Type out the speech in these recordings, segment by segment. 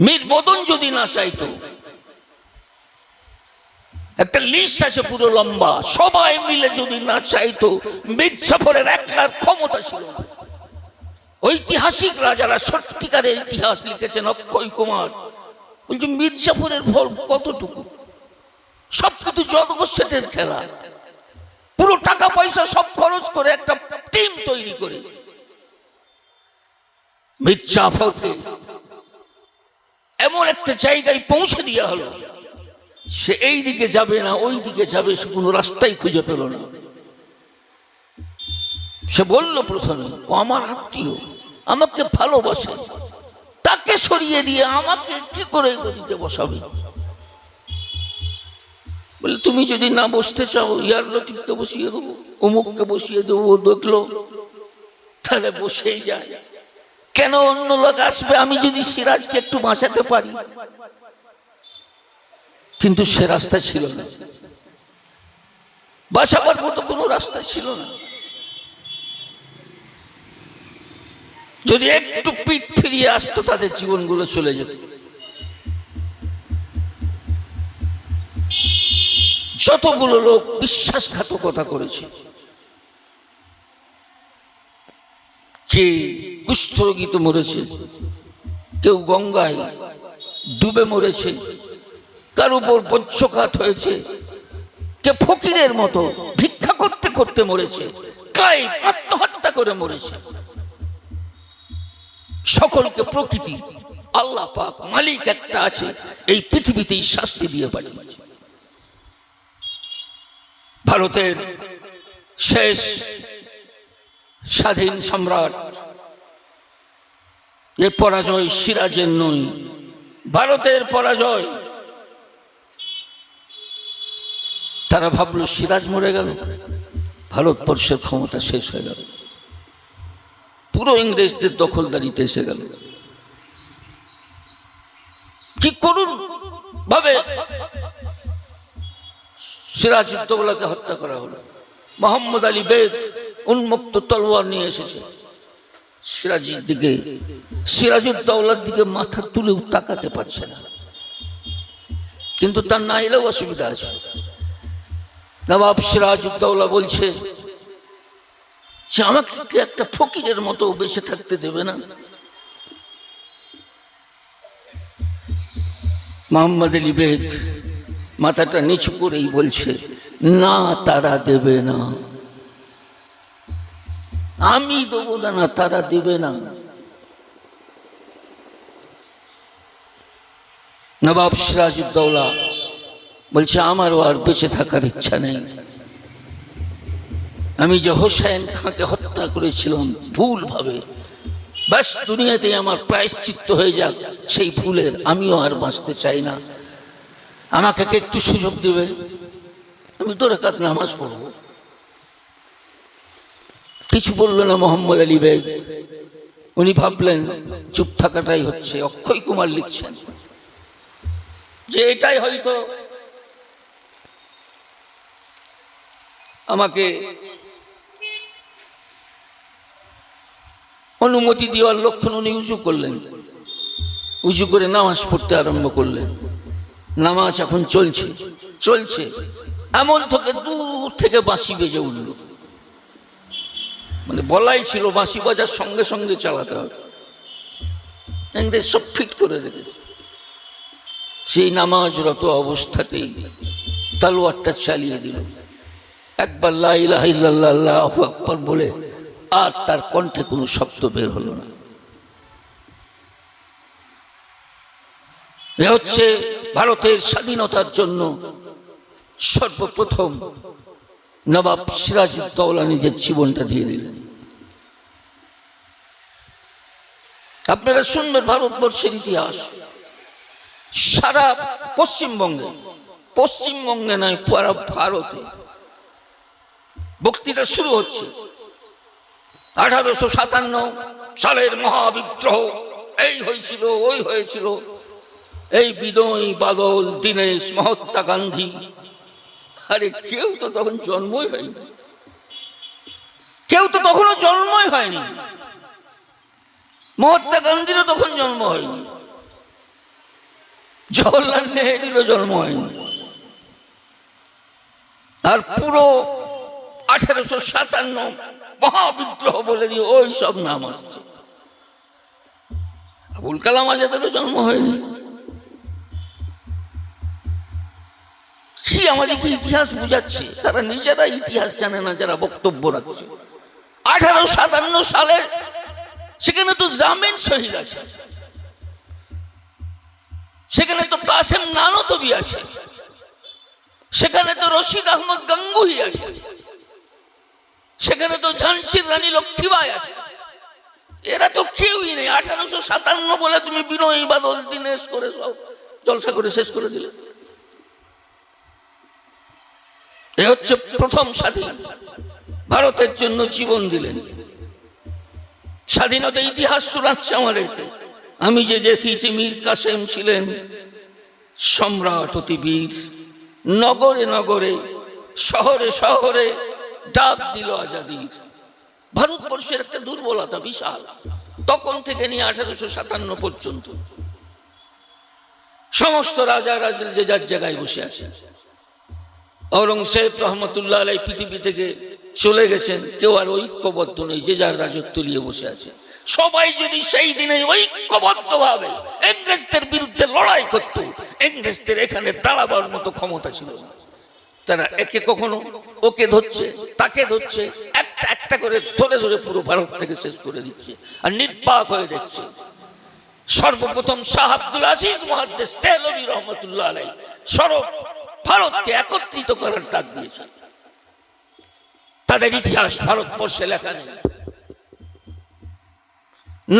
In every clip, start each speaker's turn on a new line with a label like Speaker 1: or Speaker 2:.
Speaker 1: মীর মদন যদি না চাইতো। একটা লিস্ট আছে পুরো লম্বা। সবাই মিলে যদি না চাইতো মীর সফরের একলার ক্ষমতা ছিল। ঐতিহাসিক রাজারা সত্যিকারের ইতিহাস লিখেছেন, অক্ষয় কুমার, বলছে মীর জাফরের ফল কতটুকু? সব কিছু জগৎসেটের খেলা। পুরো টাকা পয়সা সব খরচ করে একটা টিম তৈরি করে। মীর জাফরকে এমন একটা জায়গায় পৌঁছে দেওয়া হলো। সে এই দিকে যাবে না, ওই দিকে যাবে, সে কোনো রাস্তাই খুঁজে পেল না। সে বলল প্রথমে, ও আমার আত্মীয়, আমাকে ভালোবাসে। তাকে সরিয়ে দিয়ে আমাকে কি করে গদিতে বসাবে? বলে, তুমি যদি না বসতে চাও, ইয়ার লতিফকে বসিয়ে দেবো, অমুককে বসিয়ে দেবো দেখল। তাহলে বসেই যায়। কেন অন্য লোক আসবে? আমি যদি সিরাজকে একটু বাঁচাতে পারি। কিন্তু সে রাস্তা ছিল না। বাঁচাবার মতো কোনো রাস্তা ছিল না। যদি একটু পিঠ ফিরিয়ে আসতো, তাদের জীবনগুলো চলে যেত। যতগুলো লোক বিশ্বাসঘাতকতা করেছে, কে কুষ্ঠরোগীতে মরেছে। কেউ গঙ্গায় ডুবে মরেছে। কার উপর বজ্রঘাত হয়েছে। কে ফকিরের মতো ভিক্ষা করতে করতে মরেছে। কাই আত্মহত্যা করে মরেছে। সকলকে প্রকৃতি, আল্লাহ পাক মালিক একটা আছে, এই পৃথিবীতেই শাস্তি দিয়ে পাঠিয়েছে। ভারতের শেষ স্বাধীন সম্রাট এ পরাজয় সিরাজের নই, ভারতের পরাজয়। তারা ভাবল সিরাজ মরে গেল, ভারতবর্ষের ক্ষমতা শেষ হয়ে গেল। পুরো ইংরেজদের দখলদারিতে এসে গেল। কি করুন ভাবে? সিরাজউদ্দৌলাকে হত্যা করা হলো। মোহাম্মদ আলী বেগ উন্মুক্ত তলোয়ার নিয়ে এসেছে। সিরাজের দিকে সিরাজউদ্দৌলার দিকে মাথা তুলেও তাকাতে পারছে না। কিন্তু তার না এলেও অসুবিধা আছে। নবাব সিরাজউদ্দৌলা বলছে যে, আমাকে একটা ফকিরের মতো বেঁচে থাকতে দেবে না? মোহাম্মদ আলী বেগ মাথাটা নিচু করেই বলছে, না তারা দেবে না। আমি দেবো না তারা দেবে না। নবাব সিরাজউদ্দৌলা বলছে, আমারও আর বেঁচে থাকার ইচ্ছা নেই। আমি যে হোসেন খাঁকে হত্যা করেছিলাম ভুল ভাবে ব্যাস দুনিয়াতে আমার প্রায়শ্চিত্ত হয়ে যাক, সেই ভুলের আমিও আর বাঁচতে চাই না। আমাকে একটু সুযোগ দেবে? আমি তোর কাছে নামাজ পড়ব। কিছু বলল না মোহাম্মদ আলী বেগ উনি ভাবলেন, চুপ থাকাটাই হচ্ছে, অক্ষয় কুমার লিখছেন। যে এটাই হয়তো আমাকে অনুমতি দেওয়ার লক্ষণ উনি উঁচু করলেন। উঁচু করে নামাজ পড়তে আরম্ভ করলেন। নামাজ এখন চলছে চলছে। এমন থেকে দূর থেকে বাঁশি বেজে উঠল। মানে বলাই ছিল, বাঁশি বাজার সঙ্গে সঙ্গে চালাতে হবে। সব ফিট করে রেখে সেই নামাজরত অবস্থাতেই তালোয়ারটা চালিয়ে দিল। একবার লাহ আকবর বলে, আর তার কণ্ঠে কোনো শব্দ বের হলো না। এ হচ্ছে ভারতের স্বাধীনতার জন্য সর্বপ্রথম নবাব সিরাজউদ্দৌলা নিজের জীবনটা দিয়ে দিলেন। আপনারা শুনবেন ভারতবর্ষের ইতিহাস। সারা পশ্চিমবঙ্গে পশ্চিমবঙ্গে নয়, পুরা ভারতে বক্তৃতা শুরু হচ্ছে। আঠারোশো সাতান্ন সালের মহাবিদ্রোহ, এই হয়েছিল, ওই হয়েছিল। এই বিদয় বাদল দীনেশ মহাত্মা গান্ধী। আরে কেউ তো তখন জন্মই হয়নি। কেউ তো তখনও জন্মই হয়নি। মহাত্মা গান্ধীরও তখন জন্ম হয়নি। জওহরলাল নেহরুরও জন্ম হয়নি। আর পুরো আঠেরোশো সাতান্ন মহাবিদ্রোহ বলে দিয়ে ওই সব নাম আসছে। আবুল কালাম আজাদেরও জন্ম হয়নি। সে আমাদেরকে ইতিহাস বুঝাচ্ছে, তারা নিজেরা ইতিহাস জানে না, যারা বক্তব্য রাখছে। আঠারো সাতান্ন সালে সেখানে তো জামিন শহীদ আছে। সেখানে তো কাসেম নানতবি আছে। সেখানে তো রশিদ আহমদ গাঙ্গুহি আছে। সেখানে তো ঝানসির রানী লক্ষ্মীবাই আছে। এরা তো কেউই নেই। আঠারোশো সাতান্ন বলে তুমি বিনয়ী বাদল দিনেশ করে সব জলসা করে শেষ করে দিলে। এ হচ্ছে প্রথম স্বাধীন। ভারতের জন্য জীবন দিলেন। স্বাধীনতা ইতিহাস শোনাচ্ছে আমাদেরকে। আমি যে দেখিয়েছি, মীর কাসেম ছিলেন সম্রাট অতি বীর নগরে নগরে, শহরে শহরে ডাক দিল আজাদির। ভারতবর্ষের একটা দুর্বলতা বিশাল, তখন থেকে নিয়ে আঠারোশো সাতান্ন পর্যন্ত। সমস্ত রাজা রাজা যে যার জায়গায় বসে আছে। ঔরঙ্গজেব রহমতুল্লাহ আলাই পৃথিবী থেকে চলে গেছেন, কেউ আর ঐক্যবদ্ধ নেই, যে যার রাজত্ব নিয়ে বসে আছে। সবাই যদি সেই দিনে ঐক্যবদ্ধ ভাবে ইংরেজদের বিরুদ্ধে লড়াই করত ইংরেজদের এখানে দাঁড়াবার মতো ক্ষমতা ছিল না। তারা একে কখনো ওকে ধরছে, তাকে ধরছে, একটা একটা করে ধরে ধরে পুরো ভারত থেকে শেষ করে দিচ্ছে আর নির্বাক হয়ে দেখছে। সর্বপ্রথম শাহ আব্দুল আজিজ মহাদ্দেশ তেহলবি রহমতুল্লাহ আলাই সরব ভারতকে একত্রিত করার ডাক দিয়েছেন। তাদের ইতিহাস ভারতবর্ষে লেখা নেই।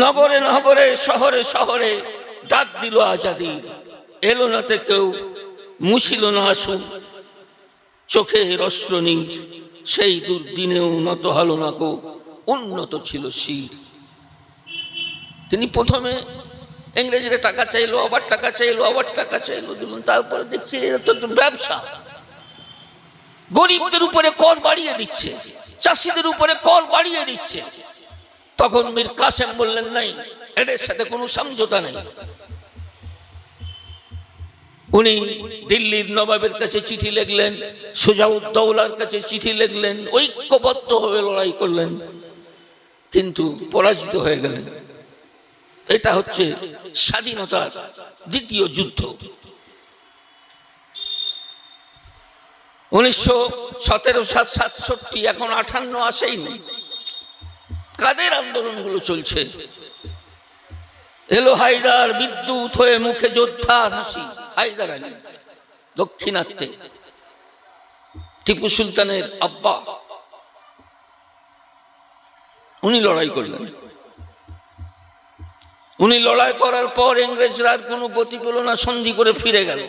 Speaker 1: নগরে নগরে, শহরে শহরে ডাক দিল আজাদির এলো নাতে কেউ মুছিল না আসু চোখে রশ্রনীর সেই দুর্দিনেও নত হলো না কো উন্নত ছিল শির। তিনি প্রথমে ইংরেজরা টাকা চাইলো, আবার টাকা চাইলো, আবার টাকা চাইলো তারপরে দেখছি এটা তো ব্যবসা। গরিবদের উপরে কর বাড়িয়ে দিচ্ছে, চাষিদের উপরে কর বাড়িয়ে দিচ্ছে। তখন মীর কাসেম বললেন, নাই, এদের সাথে কোনো সমঝোতা নেই। উনি দিল্লির নবাবের কাছে চিঠি লিখলেন, সুজাউদ্দৌলার কাছে চিঠি লিখলেন ঐক্যবদ্ধভাবে লড়াই করলেন, কিন্তু পরাজিত হয়ে গেলেন। এটা হচ্ছে স্বাধীনতার দ্বিতীয় যুদ্ধ। উনিশশো সতেরো সাত সাতষট্টি, এখন আঠান্ন আসেইনি কাদের আন্দোলনগুলো চলছে? এলো হায়দার বিদ্যুৎ হয়ে মুখে যোদ্ধার হাসি, হায়দার আলী, দক্ষিণাত্যে। টিপু সুলতানের আব্বা। উনি লড়াই করলেন। উনি লড়াই করার পর ইংরেজরা আর কোনো গতি পেল না সন্ধি করে ফিরে গেল।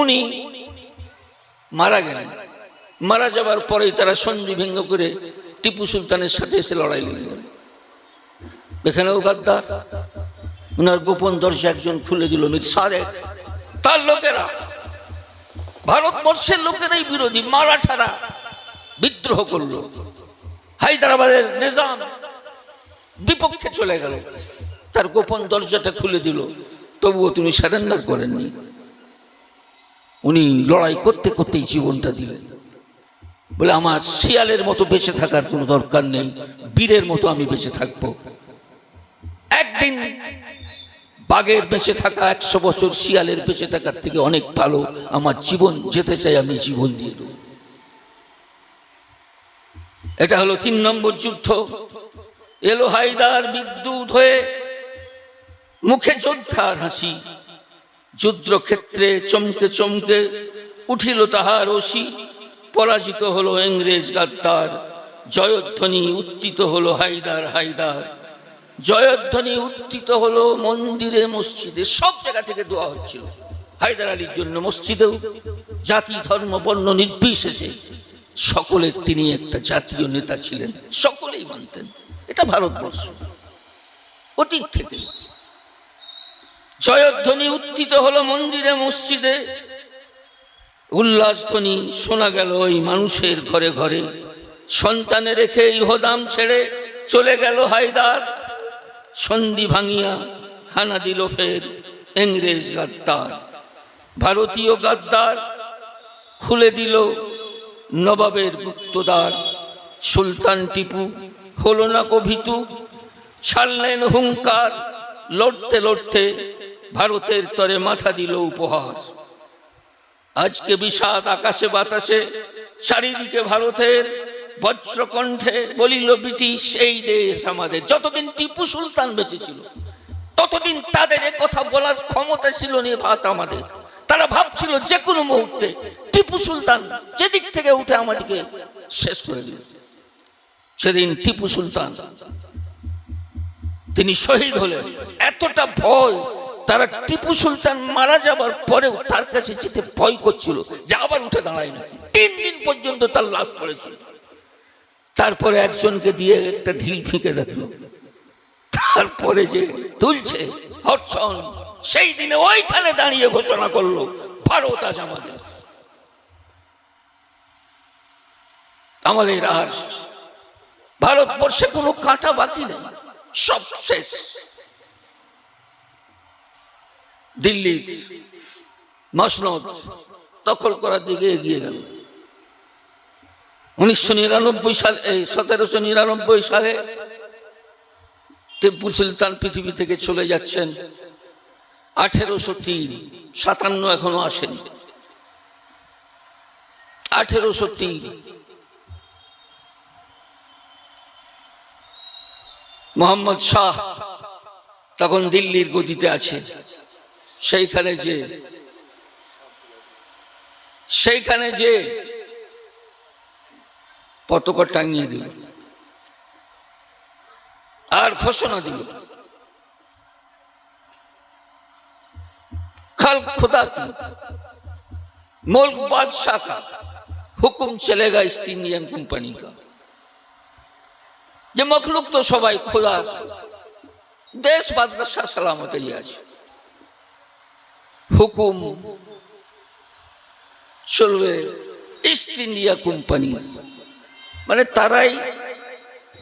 Speaker 1: উনি মারা গেলেন। মারা যাবার পরেই তারা সন্ধি ভেঙ্গ করে টিপু সুলতানের সাথে এসে লড়াই লেগে গেল এখানেও গাদ্দার ওনার গোপন দরজা একজন খুলে দিল মির সাদেক, তার লোকেরা, ভারতবর্ষের লোকেরাই বিরোধী, মারাঠারা বিদ্রোহ করল। হায়দ্রাবাদের নিজাম বিপক্ষে চলে গেল। তার গোপন দরজাটা খুলে দিল। তবুও তিনি সারেন্ডার করেননি। উনি লড়াই করতে করতেই জীবনটা দিলেন। বলে, আমার শিয়ালের মতো বেঁচে থাকার কোনো দরকার নেই, বীরের মতো আমি বেঁচে থাকব। একদিন বাঘের বেঁচে থাকা, একশো বছর শিয়ালের বেঁচে থাকার থেকে অনেক ভালো, আমার জীবন যেতে চাই, আমি জীবন দিয়ে দেব। এটা হলো তিন নম্বর যুদ্ধ। এলো হায়দার বিদ্যুৎ হয়ে মুখে যোদ্ধার হাসি। যুদ্ধক্ষেত্রে চমকে চমকে উঠিল তাহার ওসি, পরাজিত হলো ইংরেজ গাদ্দার, জয়ধ্বনি উত্থিত হলো হায়দার হায়দার, জয়ধ্বনি উত্থিত হলো মন্দিরে, মসজিদে, সব জায়গা থেকে দোয়া হচ্ছিল। হায়দার আলীর জন্য মসজিদেও জাতি, ধর্ম, বর্ণ নির্বিশেষে সকলের তিনি একটা জাতীয় নেতা ছিলেন, সকলেই মানতেন। এটা ভারতবর্ষ। অতীত থেকে। জয়ধ্বনি উত্থিত হলো মন্দিরে, মসজিদে। উল্লাসধ্বনি শোনা গেল ওই মানুষের ঘরে ঘরে। সন্তানে রেখে ইহদাম ছেড়ে চলে গেল হায়দার। সন্ধি ভাঙিয়া হানা দিল ফের ইংরেজ গাদ্দার। ভারতীয় গাদ্দার খুলে দিল নবাবের গুপ্তদার। সুলতান টিপু হলো না কভিতু, ছাড়লেন হুঙ্কার, লড়তে লড়তে ভারতের তরে মাথা দিল উপহার। আজকে বিষাদ আকাশে বাতাসে চারিদিকে ভারতের বজ্রকণ্ঠে বলিল, ব্রিটিশ, এই দেশ আমাদের। যতদিন টিপু সুলতান বেঁচে ছিল, ততদিন তাদের কথা বলার ক্ষমতা ছিল নিয়ে ভাত আমাদের। তারা ভাবছিল যে কোনো মুহূর্তে টিপু সুলতান যেদিক থেকে উঠে আমাদেরকে শেষ করে দিল সেদিন টিপু সুলতান, তিনি শহীদ হলেন। এতটা ভয় তারা টিপু সুলতান মারা যাবার পরেও তার কাছে যেতে ভয় করছিল যে আবার উঠে দাঁড়ায় না তিন দিন পর্যন্ত তার লাশ পড়েছিল। তারপরে একজনকে দিয়ে একটা ঢিল ফিকে দেখল। তারপরে যে তুলছে হটসন সেই দিনে ওইখানে দাঁড়িয়ে ঘোষণা করল, ভারত আজ আমাদের। আমাদের আর ভারতবর্ষে কোনো কাঁটা বাকি নেই, সব শেষ। দিল্লির মসনদ দখল করার দিকে এগিয়ে গেল। উনিশশো নিরানব্বই সালে, এই সতেরোশো নিরানব্বই সালে টিপু সুলতান পৃথিবী থেকে চলে যাচ্ছেন। আঠেরোশো তিন, সাতান্ন এখনও আসেনি। আঠেরোশো তিন, মোহাম্মদ শাহ তখন দিল্লির গদিতে আছে। সেইখানে যে সেইখানে যে পতাকা টাঙিয়ে দিল আর ঘোষণা দিল कल खुदा की मुल्क बादशाह का हुक्म चलेगा ईस्ट इंडियन कंपनी का যে মখলুক তো সবাই খোদা দেশ বাদশাহ সালামতেই আছে হুকুম চলবে ইস্ট ইন্ডিয়া কোম্পানি মানে তারাই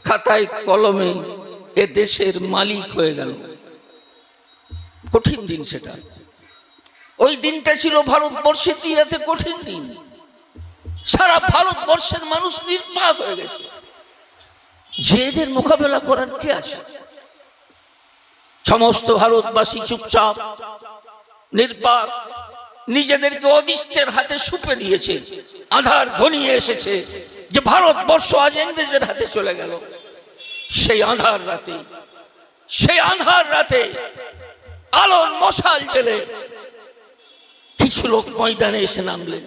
Speaker 1: খাতায় কলমে এ দেশের মালিক হয়ে গেল। কঠিন দিন সেটা। ওই দিনটা ছিল ভারতবর্ষের ইতিহাসে কঠিন দিন। সারা ভারতবর্ষের মানুষ নির্বাক হয়ে গেছে। যে এদের মোকাবেলা করার কে আছে? সমস্ত ভারতবাসী চুপচাপ নির্বাক নিজেদেরকে অদিষ্টের হাতে সুপে দিয়েছে, আধার ঘনিয়ে এসেছে যে ভারতবর্ষ আজ ইংরেজদের হাতে চলে গেল। সেই আধার রাতে, সেই আধার রাতে আলোর মশাল জেলে কিছু লোক ময়দানে এসে নামলেন।